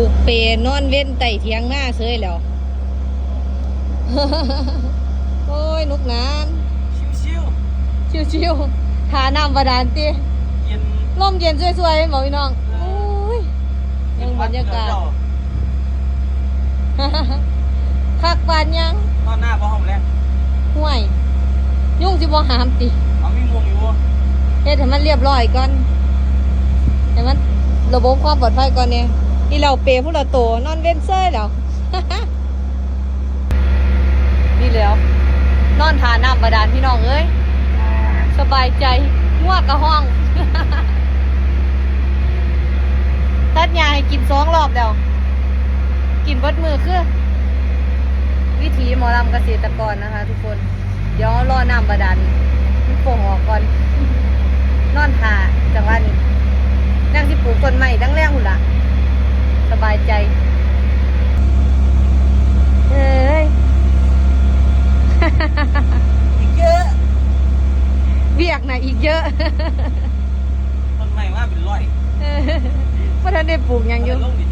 ผูกเปนอนเว้นไต่เทียงหน้าเสยแล้ว โอ้ยนุกนานชิวชิวๆทาน้ำบาดาลติๆเย็นลมเย็นสวยๆเห็นบอกพี่น้องโอ้ยยังบรรยากาศ คักปานยังนอนหน้าพ่อห้องแรกห่วย ยุ่งสิบ่หามติ เอามีงวงอยู่เฮ็ดให้มันเรียบร้อยก่อนให้มันระบบความปลอดภัยก่อนเนี่ย นี่เราเปรย์พวกเราโตนอนเว้นเซ้ยแล้วนี่แล้ว นอนทาน้ำบาดาลพี่น้องเอ้ย สบายใจง่วกกะห้อง ตัดยาให้กินสองรอบแล้ว กินบดมือคือวิถีหมอลำเกษตรกรนะคะทุกคน เดี๋ยวรอน้ำบาดาลมันโป่งออกก่อน นอนทาจังหวะนี้นั่งที่ปลูกต้นไม้ดังแรงหุ่นละสบาย ใจเอ้ยอีกเยอะเบียกนะอีกเยอะต้นไม้ว่าเป็นร้อยเพราะท่านได้ปลูกหยังอยู่ลงดิ